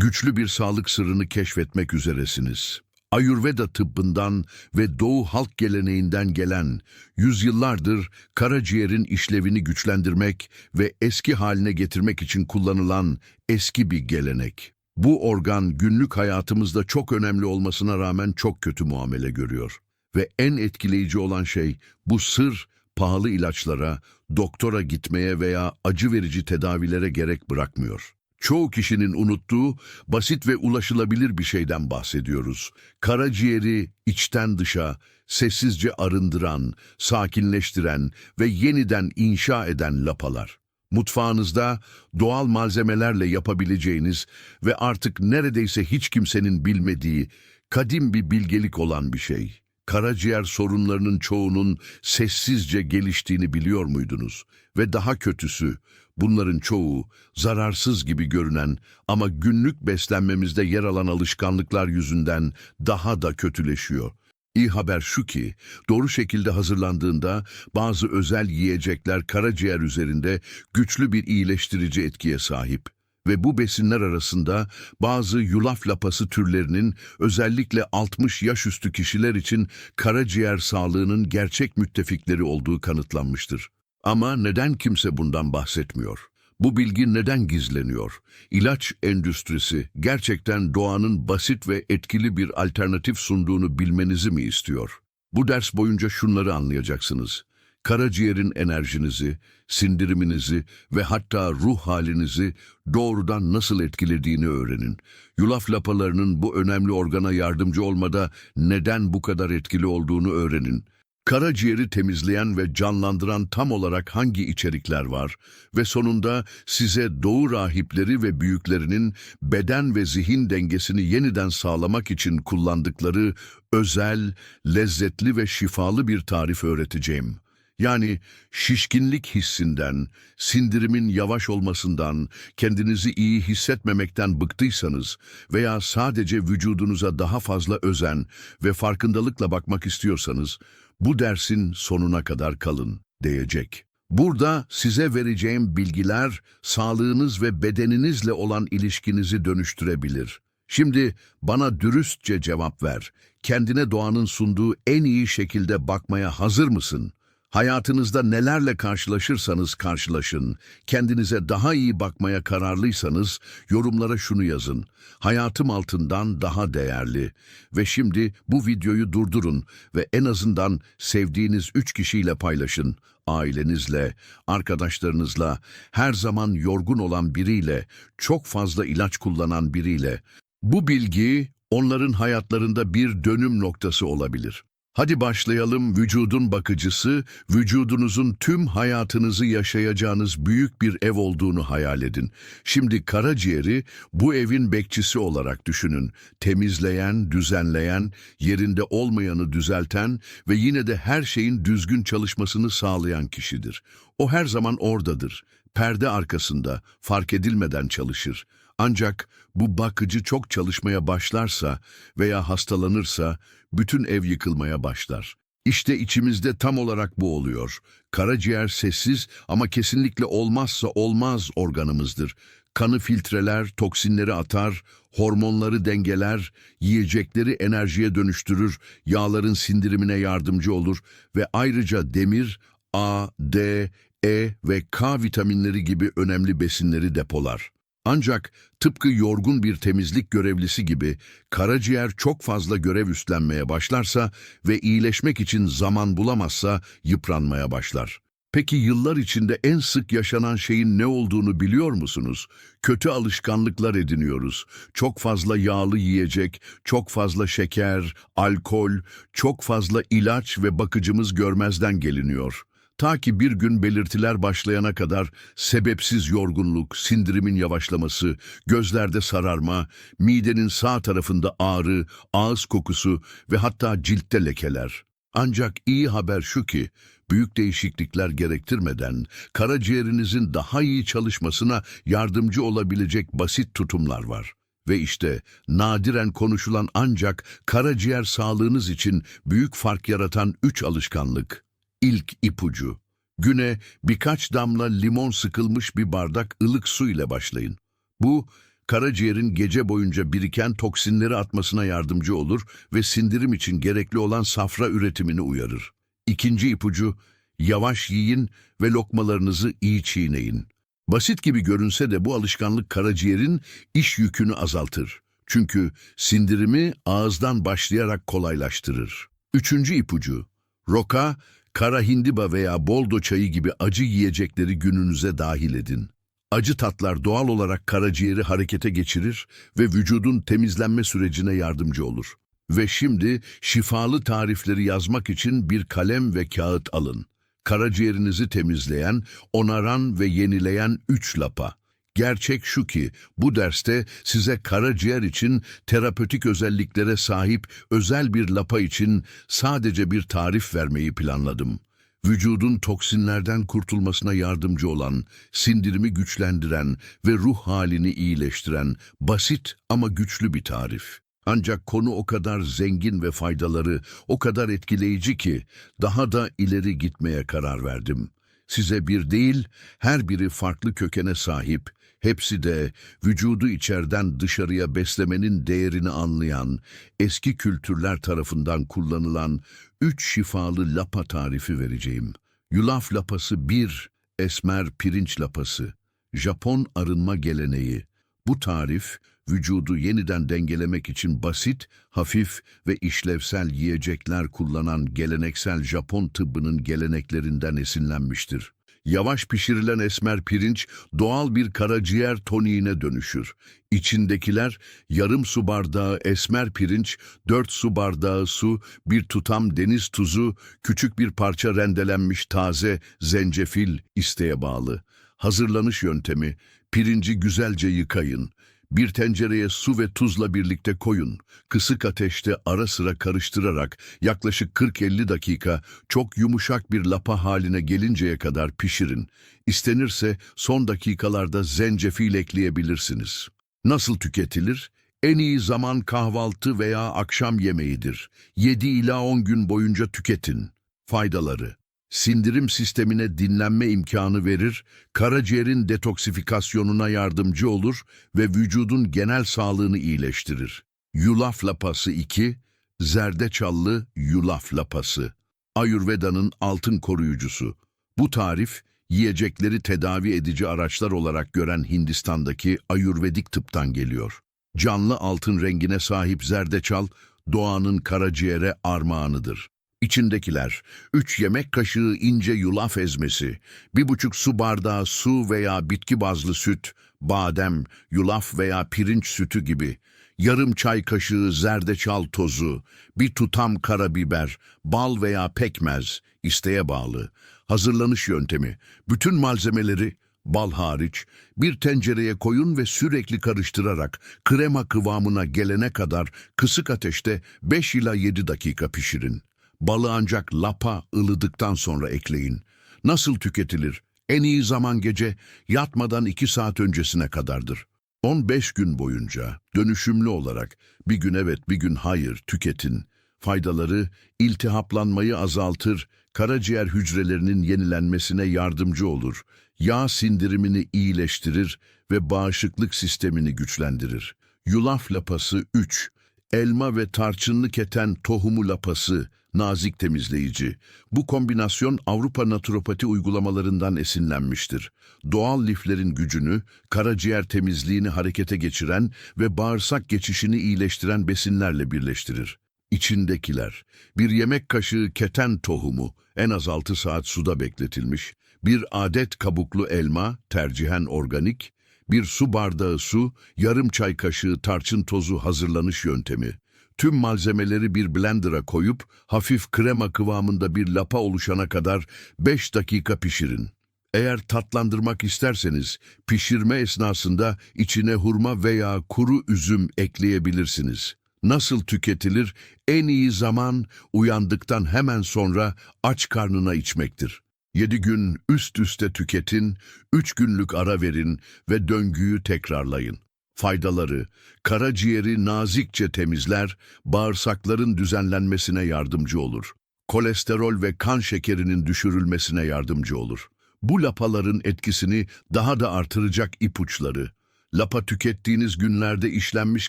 güçlü bir sağlık sırrını keşfetmek üzeresiniz. Ayurveda tıbbından ve Doğu halk geleneğinden gelen yüzyıllardır karaciğerin işlevini güçlendirmek ve eski haline getirmek için kullanılan eski bir gelenek. Bu organ günlük hayatımızda çok önemli olmasına rağmen çok kötü muamele görüyor. Ve en etkileyici olan şey bu sır pahalı ilaçlara, doktora gitmeye veya acı verici tedavilere gerek bırakmıyor. Çoğu kişinin unuttuğu basit ve ulaşılabilir bir şeyden bahsediyoruz. Karaciğeri içten dışa sessizce arındıran, sakinleştiren ve yeniden inşa eden lapalar. Mutfağınızda doğal malzemelerle yapabileceğiniz ve artık neredeyse hiç kimsenin bilmediği kadim bir bilgelik olan bir şey. Karaciğer sorunlarının çoğunun sessizce geliştiğini biliyor muydunuz? Ve daha kötüsü, bunların çoğu zararsız gibi görünen ama günlük beslenmemizde yer alan alışkanlıklar yüzünden daha da kötüleşiyor. İyi haber şu ki, doğru şekilde hazırlandığında bazı özel yiyecekler karaciğer üzerinde güçlü bir iyileştirici etkiye sahip. Ve bu besinler arasında bazı yulaf lapası türlerinin özellikle 60 yaş üstü kişiler için karaciğer sağlığının gerçek müttefikleri olduğu kanıtlanmıştır. Ama neden kimse bundan bahsetmiyor? Bu bilgi neden gizleniyor? İlaç endüstrisi gerçekten doğanın basit ve etkili bir alternatif sunduğunu bilmenizi mi istiyor? Bu ders boyunca şunları anlayacaksınız. Karaciğerin enerjinizi, sindiriminizi ve hatta ruh halinizi doğrudan nasıl etkilediğini öğrenin. Yulaf lapalarının bu önemli organa yardımcı olmada neden bu kadar etkili olduğunu öğrenin. Karaciğeri temizleyen ve canlandıran tam olarak hangi içerikler var ve sonunda size doğu rahipleri ve büyüklerinin beden ve zihin dengesini yeniden sağlamak için kullandıkları özel, lezzetli ve şifalı bir tarif öğreteceğim. Yani şişkinlik hissinden, sindirimin yavaş olmasından, kendinizi iyi hissetmemekten bıktıysanız veya sadece vücudunuza daha fazla özen ve farkındalıkla bakmak istiyorsanız, bu dersin sonuna kadar kalın diyecek. Burada size vereceğim bilgiler sağlığınız ve bedeninizle olan ilişkinizi dönüştürebilir. Şimdi bana dürüstçe cevap ver. Kendine doğanın sunduğu en iyi şekilde bakmaya hazır mısın? Hayatınızda nelerle karşılaşırsanız karşılaşın, kendinize daha iyi bakmaya kararlıysanız yorumlara şunu yazın. Hayatım altından daha değerli. Ve şimdi bu videoyu durdurun ve en azından sevdiğiniz üç kişiyle paylaşın. Ailenizle, arkadaşlarınızla, her zaman yorgun olan biriyle, çok fazla ilaç kullanan biriyle. Bu bilgi onların hayatlarında bir dönüm noktası olabilir. Hadi başlayalım vücudun bakıcısı, vücudunuzun tüm hayatınızı yaşayacağınız büyük bir ev olduğunu hayal edin. Şimdi karaciğeri bu evin bekçisi olarak düşünün. Temizleyen, düzenleyen, yerinde olmayanı düzelten ve yine de her şeyin düzgün çalışmasını sağlayan kişidir. O her zaman oradadır. Perde arkasında, fark edilmeden çalışır. Ancak bu bakıcı çok çalışmaya başlarsa veya hastalanırsa bütün ev yıkılmaya başlar. İşte içimizde tam olarak bu oluyor. Karaciğer sessiz ama kesinlikle olmazsa olmaz organımızdır. Kanı filtreler, toksinleri atar, hormonları dengeler, yiyecekleri enerjiye dönüştürür, yağların sindirimine yardımcı olur ve ayrıca demir, A, D, E ve K vitaminleri gibi önemli besinleri depolar. Ancak tıpkı yorgun bir temizlik görevlisi gibi karaciğer çok fazla görev üstlenmeye başlarsa ve iyileşmek için zaman bulamazsa yıpranmaya başlar. Peki yıllar içinde en sık yaşanan şeyin ne olduğunu biliyor musunuz? Kötü alışkanlıklar ediniyoruz. Çok fazla yağlı yiyecek, çok fazla şeker, alkol, çok fazla ilaç ve bakıcımız görmezden geliniyor. Ta ki bir gün belirtiler başlayana kadar sebepsiz yorgunluk, sindirimin yavaşlaması, gözlerde sararma, midenin sağ tarafında ağrı, ağız kokusu ve hatta ciltte lekeler. Ancak iyi haber şu ki, büyük değişiklikler gerektirmeden karaciğerinizin daha iyi çalışmasına yardımcı olabilecek basit tutumlar var. Ve işte nadiren konuşulan ancak karaciğer sağlığınız için büyük fark yaratan üç alışkanlık. İlk ipucu. Güne birkaç damla limon sıkılmış bir bardak ılık su ile başlayın. Bu, karaciğerin gece boyunca biriken toksinleri atmasına yardımcı olur ve sindirim için gerekli olan safra üretimini uyarır. İkinci ipucu, yavaş yiyin ve lokmalarınızı iyi çiğneyin. Basit gibi görünse de bu alışkanlık karaciğerin iş yükünü azaltır. Çünkü sindirimi ağızdan başlayarak kolaylaştırır. Üçüncü ipucu, roka, kara hindiba veya boldo çayı gibi acı yiyecekleri gününüze dahil edin. Acı tatlar doğal olarak karaciğeri harekete geçirir ve vücudun temizlenme sürecine yardımcı olur. Ve şimdi şifalı tarifleri yazmak için bir kalem ve kağıt alın. Karaciğerinizi temizleyen, onaran ve yenileyen üç lapa. Gerçek şu ki bu derste size karaciğer için terapötik özelliklere sahip özel bir lapa için sadece bir tarif vermeyi planladım. Vücudun toksinlerden kurtulmasına yardımcı olan, sindirimi güçlendiren ve ruh halini iyileştiren basit ama güçlü bir tarif. Ancak konu o kadar zengin ve faydaları o kadar etkileyici ki daha da ileri gitmeye karar verdim. Size bir değil, her biri farklı kökene sahip, hepsi de vücudu içeriden dışarıya beslemenin değerini anlayan, eski kültürler tarafından kullanılan üç şifalı lapa tarifi vereceğim. Yulaf lapası 1, esmer pirinç lapası, Japon arınma geleneği. Bu tarif, vücudu yeniden dengelemek için basit, hafif ve işlevsel yiyecekler kullanan geleneksel Japon tıbbının geleneklerinden esinlenmiştir. Yavaş pişirilen esmer pirinç doğal bir karaciğer toniğine dönüşür. İçindekiler yarım su bardağı esmer pirinç, 4 su bardağı su, bir tutam deniz tuzu, küçük bir parça rendelenmiş taze zencefil isteğe bağlı. Hazırlanış yöntemi, pirinci güzelce yıkayın. Bir tencereye su ve tuzla birlikte koyun. Kısık ateşte ara sıra karıştırarak yaklaşık 40-50 dakika çok yumuşak bir lapa haline gelinceye kadar pişirin. İstenirse son dakikalarda zencefil ekleyebilirsiniz. Nasıl tüketilir? En iyi zaman kahvaltı veya akşam yemeğidir. 7 ila 10 gün boyunca tüketin. Faydaları sindirim sistemine dinlenme imkanı verir, karaciğerin detoksifikasyonuna yardımcı olur ve vücudun genel sağlığını iyileştirir. Yulaf lapası 2, zerdeçallı yulaf lapası. Ayurveda'nın altın koruyucusu. Bu tarif, yiyecekleri tedavi edici araçlar olarak gören Hindistan'daki Ayurvedik tıptan geliyor. Canlı altın rengine sahip zerdeçal, doğanın karaciğere armağanıdır. İçindekiler, 3 yemek kaşığı ince yulaf ezmesi, 1,5 su bardağı su veya bitki bazlı süt, badem, yulaf veya pirinç sütü gibi, yarım çay kaşığı zerdeçal tozu, bir tutam karabiber, bal veya pekmez, isteğe bağlı. Hazırlanış yöntemi, bütün malzemeleri, bal hariç, bir tencereye koyun ve sürekli karıştırarak krema kıvamına gelene kadar kısık ateşte 5 ila 7 dakika pişirin. Balı ancak lapa ılıdıktan sonra ekleyin. Nasıl tüketilir? En iyi zaman gece yatmadan 2 saat öncesine kadardır. 15 gün boyunca dönüşümlü olarak bir gün evet bir gün hayır tüketin. Faydaları iltihaplanmayı azaltır, karaciğer hücrelerinin yenilenmesine yardımcı olur, yağ sindirimini iyileştirir ve bağışıklık sistemini güçlendirir. Yulaf lapası 3, elma ve tarçınlı keten tohumu lapası, nazik temizleyici. Bu kombinasyon Avrupa naturopati uygulamalarından esinlenmiştir. Doğal liflerin gücünü, karaciğer temizliğini harekete geçiren ve bağırsak geçişini iyileştiren besinlerle birleştirir. İçindekiler, bir yemek kaşığı keten tohumu, en az 6 saat suda bekletilmiş, bir adet kabuklu elma, tercihen organik, bir su bardağı su, yarım çay kaşığı tarçın tozu hazırlanış yöntemi. Tüm malzemeleri bir blender'a koyup hafif krema kıvamında bir lapa oluşana kadar 5 dakika pişirin. Eğer tatlandırmak isterseniz pişirme esnasında içine hurma veya kuru üzüm ekleyebilirsiniz. Nasıl tüketilir? En iyi zaman uyandıktan hemen sonra aç karnına içmektir. 7 gün üst üste tüketin, 3 günlük ara verin ve döngüyü tekrarlayın. Faydaları, karaciğeri nazikçe temizler, bağırsakların düzenlenmesine yardımcı olur. Kolesterol ve kan şekerinin düşürülmesine yardımcı olur. Bu lapaların etkisini daha da artıracak ipuçları. Lapa tükettiğiniz günlerde işlenmiş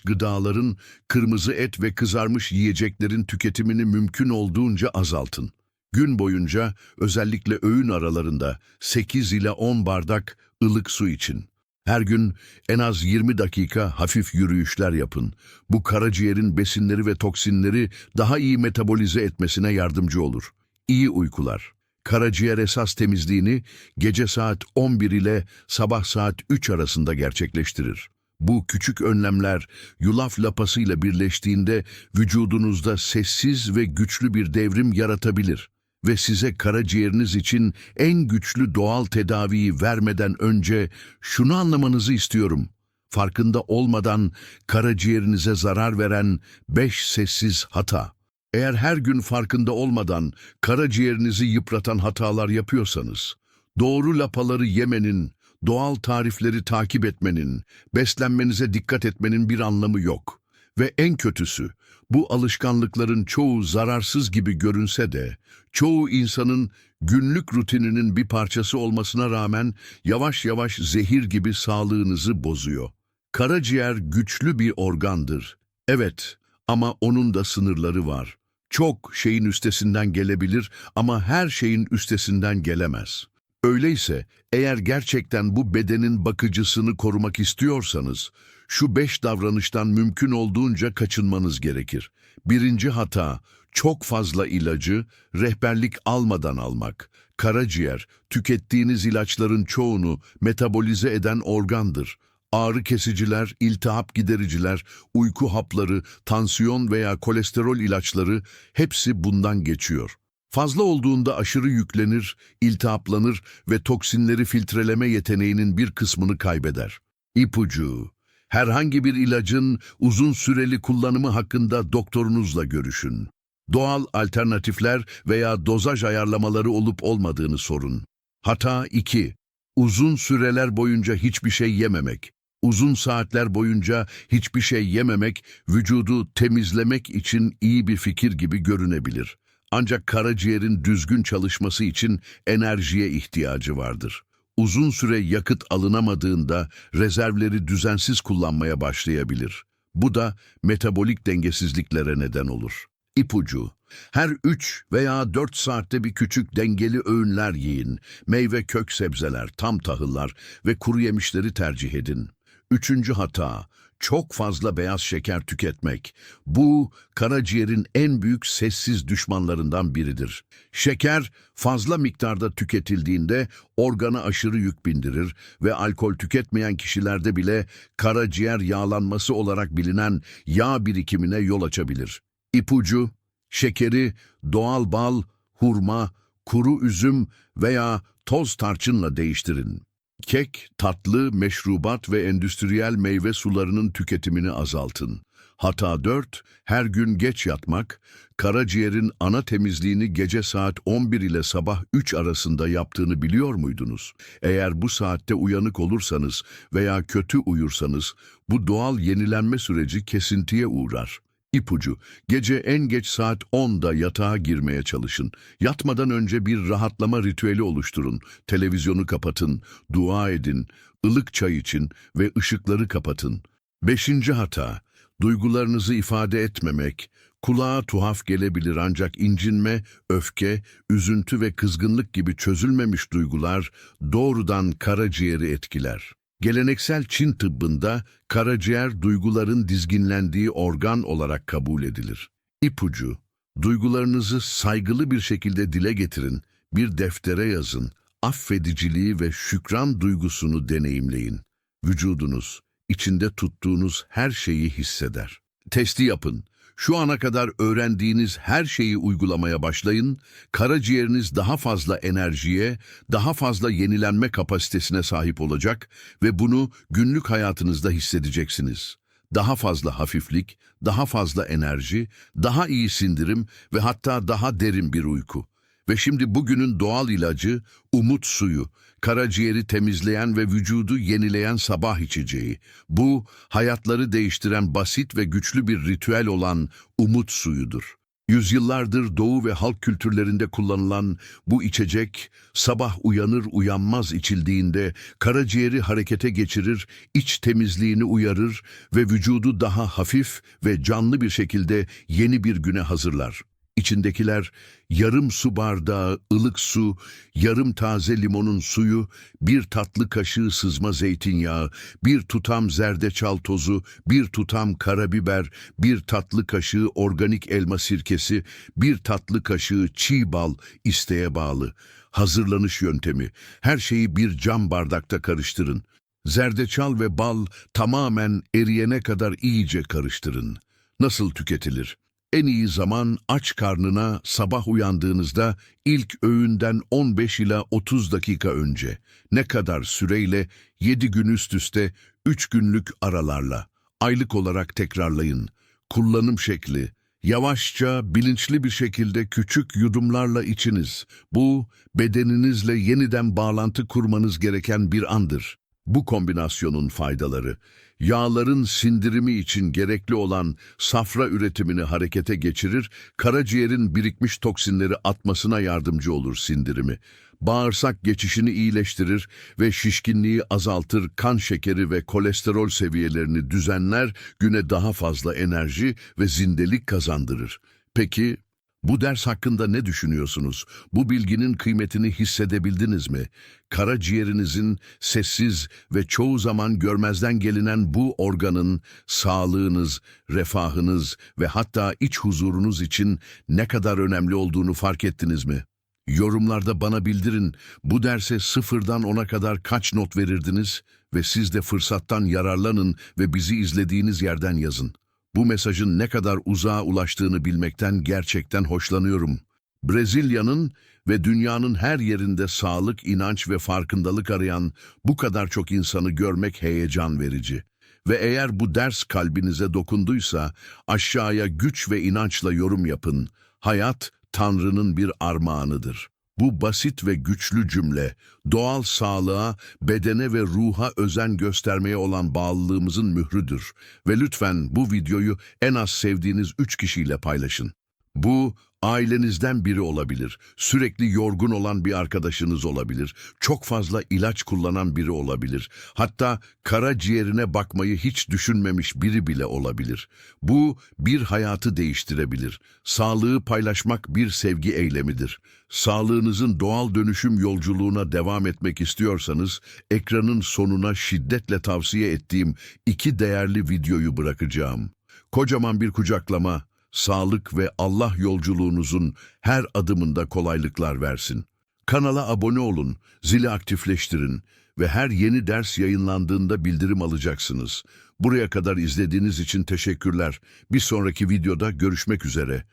gıdaların, kırmızı et ve kızarmış yiyeceklerin tüketimini mümkün olduğunca azaltın. Gün boyunca özellikle öğün aralarında 8 ile 10 bardak ılık su için. Her gün en az 20 dakika hafif yürüyüşler yapın. Bu karaciğerin besinleri ve toksinleri daha iyi metabolize etmesine yardımcı olur. İyi uykular. Karaciğer esas temizliğini gece saat 11 ile sabah saat 3 arasında gerçekleştirir. Bu küçük önlemler yulaf lapasıyla birleştiğinde vücudunuzda sessiz ve güçlü bir devrim yaratabilir ve size karaciğeriniz için en güçlü doğal tedaviyi vermeden önce şunu anlamanızı istiyorum. Farkında olmadan karaciğerinize zarar veren beş sessiz hata. Eğer her gün farkında olmadan karaciğerinizi yıpratan hatalar yapıyorsanız, doğru lapaları yemenin, doğal tarifleri takip etmenin, beslenmenize dikkat etmenin bir anlamı yok. Ve en kötüsü, bu alışkanlıkların çoğu zararsız gibi görünse de, çoğu insanın günlük rutininin bir parçası olmasına rağmen yavaş yavaş zehir gibi sağlığınızı bozuyor. Karaciğer güçlü bir organdır. Evet ama onun da sınırları var. Çok şeyin üstesinden gelebilir ama her şeyin üstesinden gelemez. Öyleyse eğer gerçekten bu bedenin bakıcısını korumak istiyorsanız, şu beş davranıştan mümkün olduğunca kaçınmanız gerekir. Birinci hata, çok fazla ilacı rehberlik almadan almak. Karaciğer, tükettiğiniz ilaçların çoğunu metabolize eden organdır. Ağrı kesiciler, iltihap gidericiler, uyku hapları, tansiyon veya kolesterol ilaçları hepsi bundan geçiyor. Fazla olduğunda aşırı yüklenir, iltihaplanır ve toksinleri filtreleme yeteneğinin bir kısmını kaybeder. İpucu Herhangi bir ilacın uzun süreli kullanımı hakkında doktorunuzla görüşün. Doğal alternatifler veya dozaj ayarlamaları olup olmadığını sorun. Hata 2. Uzun süreler boyunca hiçbir şey yememek. Uzun saatler boyunca hiçbir şey yememek, vücudu temizlemek için iyi bir fikir gibi görünebilir. Ancak karaciğerin düzgün çalışması için enerjiye ihtiyacı vardır. Uzun süre yakıt alınamadığında rezervleri düzensiz kullanmaya başlayabilir. Bu da metabolik dengesizliklere neden olur. İpucu her 3 veya 4 saatte bir küçük dengeli öğünler yiyin. Meyve kök sebzeler, tam tahıllar ve kuru yemişleri tercih edin. Üçüncü hata, çok fazla beyaz şeker tüketmek. Bu, karaciğerin en büyük sessiz düşmanlarından biridir. Şeker, fazla miktarda tüketildiğinde organa aşırı yük bindirir ve alkol tüketmeyen kişilerde bile karaciğer yağlanması olarak bilinen yağ birikimine yol açabilir. İpucu, şekeri doğal bal, hurma, kuru üzüm veya toz tarçınla değiştirin. Kek, tatlı, meşrubat ve endüstriyel meyve sularının tüketimini azaltın. Hata 4. Her gün geç yatmak, karaciğerin ana temizliğini gece saat 11 ile sabah 3 arasında yaptığını biliyor muydunuz? Eğer bu saatte uyanık olursanız veya kötü uyursanız, bu doğal yenilenme süreci kesintiye uğrar. İpucu, gece en geç saat 10'da yatağa girmeye çalışın. Yatmadan önce bir rahatlama ritüeli oluşturun. Televizyonu kapatın, dua edin, ılık çay için ve ışıkları kapatın. Beşinci hata, duygularınızı ifade etmemek. Kulağa tuhaf gelebilir ancak incinme, öfke, üzüntü ve kızgınlık gibi çözülmemiş duygular doğrudan karaciğeri etkiler. Geleneksel Çin tıbbında karaciğer duyguların dizginlendiği organ olarak kabul edilir. İpucu, duygularınızı saygılı bir şekilde dile getirin, bir deftere yazın, affediciliği ve şükran duygusunu deneyimleyin. Vücudunuz, içinde tuttuğunuz her şeyi hisseder. Testi yapın. Şu ana kadar öğrendiğiniz her şeyi uygulamaya başlayın, karaciğeriniz daha fazla enerjiye, daha fazla yenilenme kapasitesine sahip olacak ve bunu günlük hayatınızda hissedeceksiniz. Daha fazla hafiflik, daha fazla enerji, daha iyi sindirim ve hatta daha derin bir uyku. Ve şimdi bugünün doğal ilacı umut suyu, karaciğeri temizleyen ve vücudu yenileyen sabah içeceği. Bu hayatları değiştiren basit ve güçlü bir ritüel olan umut suyudur. Yüzyıllardır doğu ve halk kültürlerinde kullanılan bu içecek sabah uyanır uyanmaz içildiğinde karaciğeri harekete geçirir, iç temizliğini uyarır ve vücudu daha hafif ve canlı bir şekilde yeni bir güne hazırlar. İçindekiler yarım su bardağı ılık su, yarım taze limonun suyu, bir tatlı kaşığı sızma zeytinyağı, bir tutam zerdeçal tozu, bir tutam karabiber, bir tatlı kaşığı organik elma sirkesi, bir tatlı kaşığı çiğ bal isteğe bağlı. Hazırlanış yöntemi. Her şeyi bir cam bardakta karıştırın. Zerdeçal ve bal tamamen eriyene kadar iyice karıştırın. Nasıl tüketilir? En iyi zaman aç karnına sabah uyandığınızda ilk öğünden 15 ila 30 dakika önce. Ne kadar süreyle 7 gün üst üste 3 günlük aralarla. Aylık olarak tekrarlayın. Kullanım şekli. Yavaşça, bilinçli bir şekilde küçük yudumlarla içiniz. Bu, bedeninizle yeniden bağlantı kurmanız gereken bir andır. Bu kombinasyonun faydaları, yağların sindirimi için gerekli olan safra üretimini harekete geçirir, karaciğerin birikmiş toksinleri atmasına yardımcı olur sindirimi. Bağırsak geçişini iyileştirir ve şişkinliği azaltır, kan şekeri ve kolesterol seviyelerini düzenler, güne daha fazla enerji ve zindelik kazandırır. Peki bu ders hakkında ne düşünüyorsunuz? Bu bilginin kıymetini hissedebildiniz mi? Karaciğerinizin sessiz ve çoğu zaman görmezden gelinen bu organın sağlığınız, refahınız ve hatta iç huzurunuz için ne kadar önemli olduğunu fark ettiniz mi? Yorumlarda bana bildirin, bu derse sıfırdan ona kadar kaç not verirdiniz ve siz de fırsattan yararlanın ve bizi izlediğiniz yerden yazın. Bu mesajın ne kadar uzağa ulaştığını bilmekten gerçekten hoşlanıyorum. Brezilya'nın ve dünyanın her yerinde sağlık, inanç ve farkındalık arayan bu kadar çok insanı görmek heyecan verici. Ve eğer bu ders kalbinize dokunduysa aşağıya güç ve inançla yorum yapın. Hayat Tanrı'nın bir armağanıdır. Bu basit ve güçlü cümle, doğal sağlığa, bedene ve ruha özen göstermeye olan bağlılığımızın mührüdür. Ve lütfen bu videoyu en az sevdiğiniz üç kişiyle paylaşın. Bu, ailenizden biri olabilir, sürekli yorgun olan bir arkadaşınız olabilir, çok fazla ilaç kullanan biri olabilir, hatta karaciğerine bakmayı hiç düşünmemiş biri bile olabilir. Bu, bir hayatı değiştirebilir. Sağlığı paylaşmak bir sevgi eylemidir. Sağlığınızın doğal dönüşüm yolculuğuna devam etmek istiyorsanız, ekranın sonuna şiddetle tavsiye ettiğim iki değerli videoyu bırakacağım. Kocaman bir kucaklama, sağlık ve Allah yolculuğunuzun her adımında kolaylıklar versin. Kanala abone olun, zili aktifleştirin ve her yeni ders yayınlandığında bildirim alacaksınız. Buraya kadar izlediğiniz için teşekkürler. Bir sonraki videoda görüşmek üzere.